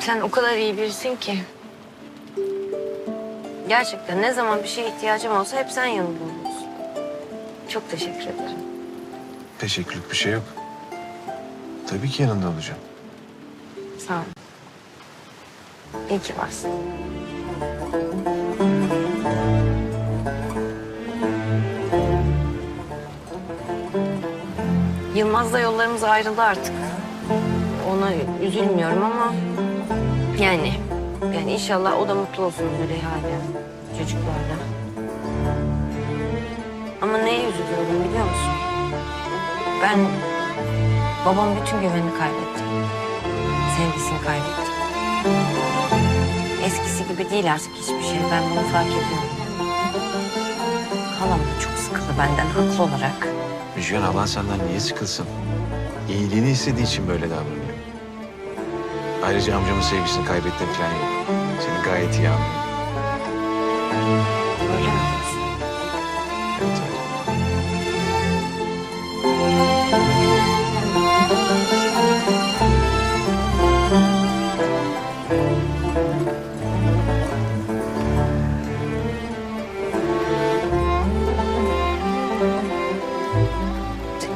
Sen o kadar iyi birisin ki. Gerçekten ne zaman bir şeye ihtiyacım olsa hep sen yanımda oluyorsun. Çok teşekkür ederim. Teşekkürlük bir şey yok. Tabii ki yanında olacağım. Sağ ol. İyi ki varsın. Yılmaz'la yollarımız ayrıldı artık. Ona üzülmüyorum ama yani yani inşallah o da mutlu olsun Züleyha'yla, çocuklarla. Ama neye üzülüyorum biliyor musun? Ben babam bütün güvenini kaybettim. Sevgisini kaybettim. Eskisi gibi değil artık hiçbir şey. Ben bunu fark ediyorum. Halam da çok sıkıldı benden haklı olarak. Müjgan ablan senden niye sıkılsın? İyiliğini istediği için böyle davranıyor. Ayrıca amcamın sevgisini kaybettim falan yok. Seni gayet iyi anlıyorum. Öyle mi? Evet öyle.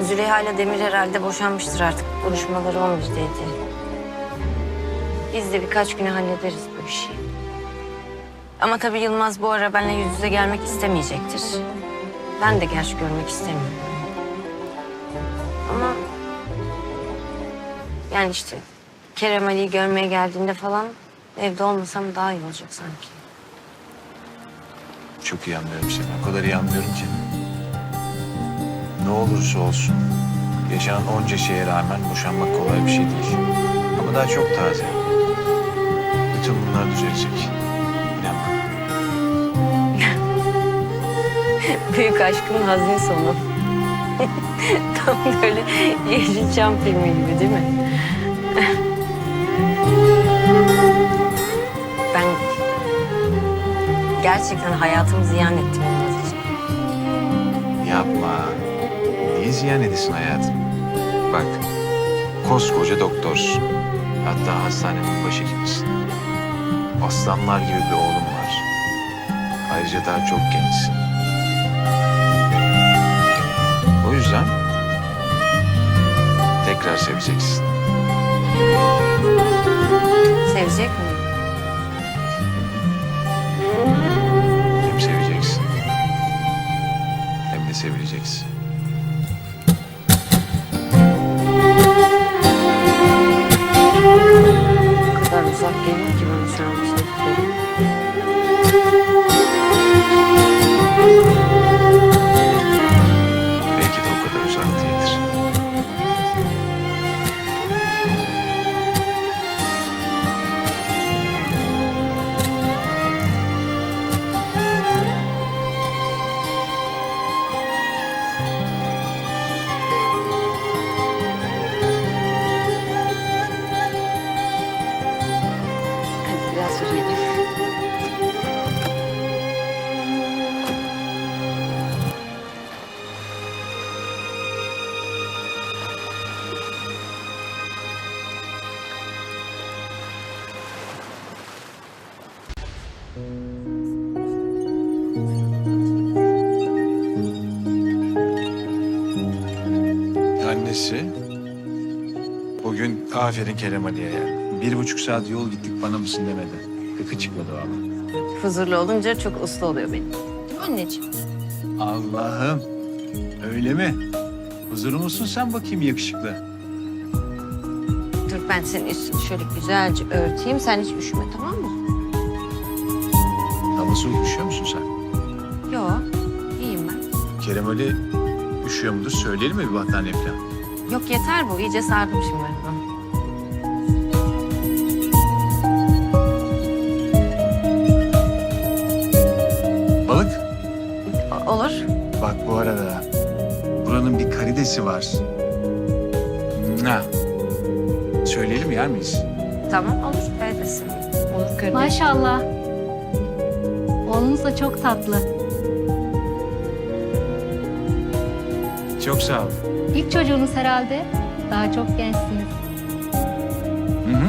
Züleyha ile Demir herhalde boşanmıştır artık. Konuşmaları olmuş dedi. Biz de birkaç güne hallederiz bu işi. Ama tabii Yılmaz bu ara benimle yüz yüze gelmek istemeyecektir. Ben de gerçi görmek istemiyorum. Ama... Yani işte Kerem Ali'yi görmeye geldiğinde falan evde olmasam daha iyi olacak sanki. Çok iyi anlıyorum seni. O kadar iyi anlıyorum ki. Ne olursa olsun yaşanan onca şeye rağmen boşanmak kolay bir şey değil. Ama daha çok taze. Bütün bunlar düzelecek. İnan bana. Büyük aşkın hazin sonu. Tam böyle Yeşilçam filmi gibi değil mi? ben gerçekten hayatımı ziyan ettim Yılmaz için. Yapma. Niye ziyan edesin hayatım? Bak, koskoca doktorsun. Hatta hastanenin başhekimisin. Aslanlar gibi bir oğlum var. Ayrıca daha çok gençsin. O yüzden tekrar seveceksin. Aferin Kerem Ali'ye yani. Bir buçuk saat yol gittik bana mısın demedi. Gıkı çıkmadı valla. Huzurlu olunca çok uslu oluyor benim. Anneciğim. Allah'ım öyle mi? Huzuru musun sen bakayım yakışıklı? Dur ben senin üstünü şöyle güzelce örteyim. Sen hiç üşüme tamam mı? Hava soğuk üşüyor musun sen? Yok. iyiyim ben. Kerem Ali üşüyor mudur söyleyelim mi bir battaniye falan? Yok yeter bu. İyice sardım şimdi ben. Olur. Bak bu arada buranın bir karidesi var. Ha. Söyleyelim yer miyiz? Tamam olur. Öylesin. Olur kardeşim. Maşallah. Oğlunuz da çok tatlı. Çok sağ ol. İlk çocuğunuz herhalde. Daha çok gençsiniz. Hı hı.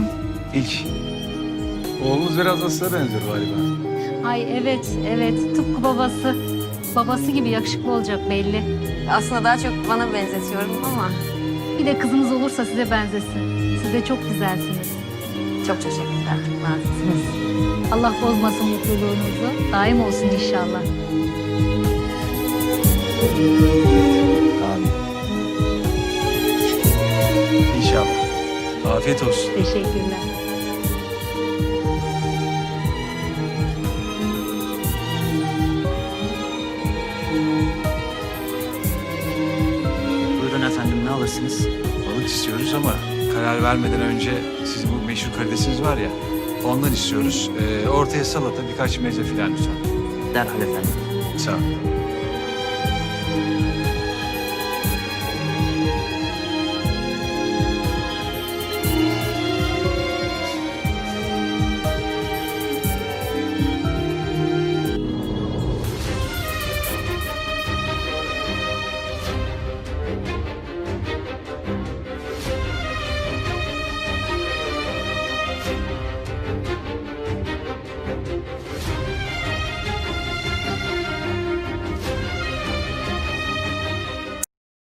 İlk. Oğlunuz biraz da size benziyor galiba. Ay evet, evet. Tıpkı babası. Babası gibi yakışıklı olacak belli. Aslında daha çok bana benzetiyorum ama Bir de kızınız olursa size benzesin. Siz de çok güzelsiniz. çok teşekkürler. Nazlısınız. Allah bozmasın mutluluğunuzu. Daim olsun inşallah. Amin. İnşallah. Afiyet olsun. Teşekkürler. alırsınız? Balık istiyoruz ama karar vermeden önce sizin bu meşhur karidesiniz var ya ondan istiyoruz. Ee, ortaya salata birkaç meze filan lütfen. Derhal efendim. Sağ ol.